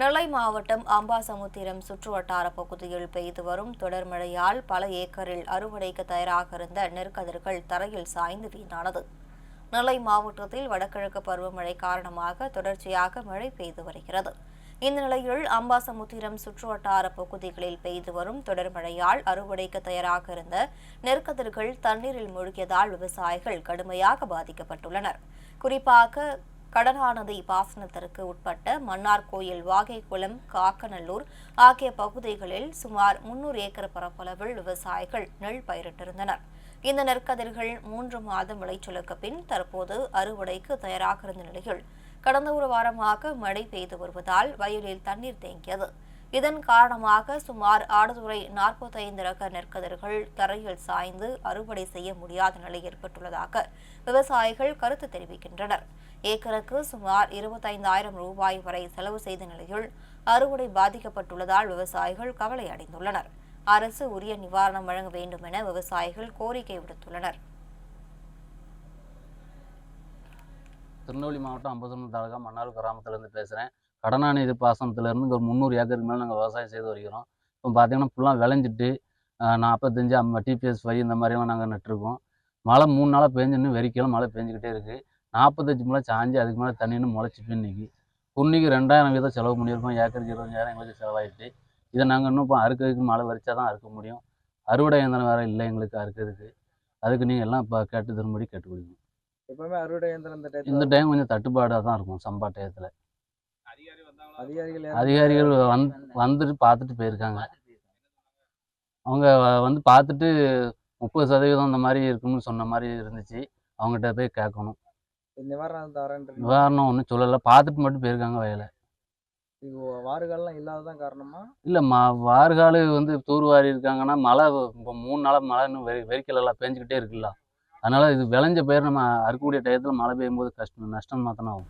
நெல்லை மாவட்டம் அம்பாசமுத்திரம் சுற்றுவட்டார பகுதியில் பெய்து வரும் தொடர் மழையால் பல ஏக்கரில் அறுவடைக்கு தயாராக இருந்த நெற்கதிர்கள் தரையில் சாய்ந்து வீணானது. நெல்லை மாவட்டத்தில் வடகிழக்கு பருவமழை காரணமாக தொடர்ச்சியாக மழை பெய்து வருகிறது. இந்த நிலையில் அம்பாசமுத்திரம் சுற்றுவட்டார பகுதிகளில் பெய்து வரும் தொடர் மழையால் அறுவடைக்கு தயாராக இருந்த நெற்கதிர்கள் தண்ணீரில் மூழ்கியதால் விவசாயிகள் கடுமையாக பாதிக்கப்பட்டுள்ளனர். குறிப்பாக கடனாநதி பாசனத்திற்கு உட்பட்ட மன்னார்கோயில் வாகைக்குளம் காக்கநல்லூர் ஆகிய பகுதிகளில் சுமார் முன்னூறு ஏக்கர் பரப்பளவில் விவசாயிகள் நெல் பயிரிட்டிருந்தனர். இந்த நெற்கதிர்கள் மூன்று மாதம் விளைச்சலுக்கு பின் தற்போது அறுவடைக்கு தயாராக இருந்த நிலையில் கடந்த ஒரு வாரமாக மழை பெய்து வருவதால் வயலில் தண்ணீர் தேங்கியது. இதன் காரணமாக சுமார் ஆடுதுறை நாற்பத்தைந்து ரக நெற்கதிர்கள் தரையில் சாய்ந்து அறுவடை செய்ய முடியாத நிலை ஏற்பட்டுள்ளதாக விவசாயிகள் கருத்து தெரிவிக்கின்றனர். ஏக்கருக்கு சுமார் இருபத்தைந்தாயிரம் ரூபாய் வரை செலவு செய்த நிலையில் அறுவடை பாதிக்கப்பட்டுள்ளதால் விவசாயிகள் கவலை அடைந்துள்ளனர். அரசு உரிய நிவாரணம் வழங்க வேண்டும் என விவசாயிகள் கோரிக்கை விடுத்துள்ளனர். திருநெல்வேலி மாவட்டம் அம்பத்தூர் தாலுகா மன்னார் கிராமத்துலேருந்து பேசுகிறேன் கடனாநிதி பாசனத்துலேருந்து ஒரு முந்நூறு ஏக்கருக்கு மேலே நாங்கள் விவசாயம் செய்து வருகிறோம். இப்போ பார்த்தீங்கன்னா ஃபுல்லாக விளைஞ்சிட்டு நாற்பத்தஞ்சு அம் டிபிஎஸ் ஃபைவ் இந்த மாதிரிலாம் நாங்கள் நட்டுருக்கோம். மழை மூணு நாளாக பேஞ்சுன்னு வெறிக்கலாம் மழை பெஞ்சிக்கிட்டே இருக்குது நாற்பத்தஞ்சு முளை சாஞ்சு அதுக்கு மேலே தண்ணின்னு முளைச்சி இன்னைக்கு. குன்னிக்கு ரெண்டாயிரம் வீதம் செலவு பண்ணியிருக்கோம். ஏக்கருக்கு இருபத்தஞ்சாயிரம் எங்களுக்கு செலவாயிட்டு. இதை நாங்கள் இன்னும் இப்போ அறுக்கிறதுக்கு மழை வரிச்சா தான் அறுக்க முடியும். அறுவடை இயந்திரம் வேறு இல்லை எங்களுக்கு அறுக்கிறதுக்கு. அதுக்கு நீங்கள் எல்லாம் இப்போ கேட்டு திரும்படி கேட்டுக்கொடுங்க எப்பவுமே அறுவடை இயந்திரம் இந்த டைம் கொஞ்சம் தட்டுப்பாடாக தான் இருக்கும் சம்பா டயத்தில். அதிகாரிகள் வந் வந்துட்டு பார்த்துட்டு போயிருக்காங்க. அவங்க வந்து பார்த்துட்டு முப்பது சதவீதம் இந்த மாதிரி இருக்குன்னு சொன்ன மாதிரி இருந்துச்சு. அவங்ககிட்ட போய் கேட்கணும். நிவாரணம் தரேன்றீங்க நிவாரணம் ஒன்றும் சொல்லலை. பார்த்துட்டு மட்டும் போயிருக்காங்க வயலை இது வாறுகால்லாம் இல்லாததான் காரணமா? இல்லை ம வார்கால் வந்து தூர்வாரி இருக்காங்கன்னா மழை இப்போ மூணு நாளாக மழை இன்னும் வெறி வெறிக்கலெல்லாம் பேஞ்சிக்கிட்டே இருக்குல்ல. அதனால் இது விளைஞ்ச பயிர் நம்ம அறுக்கக்கூடிய டயத்தில் மழை பெய்யும்போது கஷ்டம் நஷ்டமாக தானே ஆகும்.